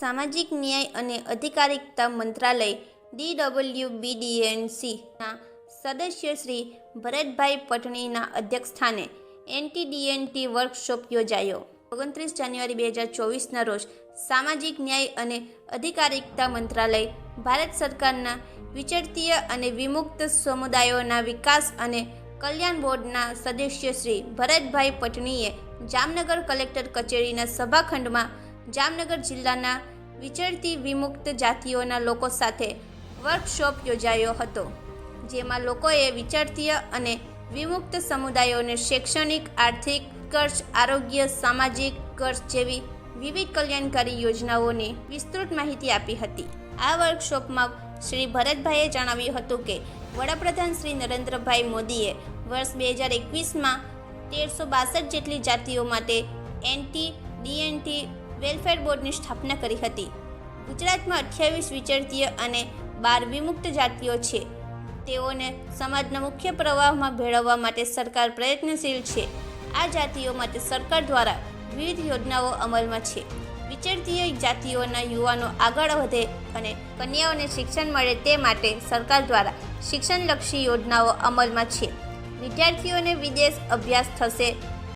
સામાજિક ન્યાય અને અધિકારિકતા મંત્રાલય ડીડબલ્યુબીડીએનસીના સદસ્ય શ્રી ભરતભાઈ પટણીના અધ્યક્ષસ્થાને એનટીડીએનટી વર્કશોપ યોજાયો. ઓગણત્રીસ જાન્યુઆરી બે હજાર ચોવીસના રોજ સામાજિક ન્યાય અને અધિકારિકતા મંત્રાલય ભારત સરકારના વિચરતીય અને વિમુક્ત સમુદાયોના વિકાસ અને કલ્યાણ બોર્ડના સદસ્ય શ્રી ભરતભાઈ પટણીએ જામનગર કલેક્ટર કચેરીના સભાખંડમાં જામનગર જિલ્લાના વિચરતી વિમુક્ત જાતિઓના લોકો સાથે વર્કશોપ યોજાયો હતો, જેમાં લોકોએ વિચરતીય અને વિમુક્ત સમુદાયોને શૈક્ષણિક, આર્થિક ખર્ચ આરોગ્ય, સામાજિક ખર્ચ જેવી વિવિધ કલ્યાણકારી યોજનાઓની વિસ્તૃત માહિતી આપી હતી. આ વર્કશોપમાં શ્રી ભરતભાઈએ જણાવ્યું હતું કે, વડાપ્રધાન શ્રી નરેન્દ્રભાઈ મોદીએ વર્ષ બે હજાર એકવીસમાં તેરસો બાસઠ જેટલી જાતિઓ માટે એનટી ડીએનટી વેલફેર બોર્ડની સ્થાપના કરી હતી. ગુજરાતમાં અઠ્યાવીસ વિચરતીય અને બાર વિમુક્ત જાતિઓ છે. તેઓને સમાજના મુખ્ય પ્રવાહમાં ભેળવવા માટે સરકાર પ્રયત્નશીલ છે. આ જાતિઓ માટે સરકાર દ્વારા વિવિધ યોજનાઓ અમલમાં છે. વિચરતીય જાતિઓના યુવાનો આગળ વધે અને કન્યાઓને શિક્ષણ મળે તે માટે સરકાર દ્વારા શિક્ષણલક્ષી યોજનાઓ અમલમાં છે. વિદ્યાર્થીઓને વિદેશ અભ્યાસ થશે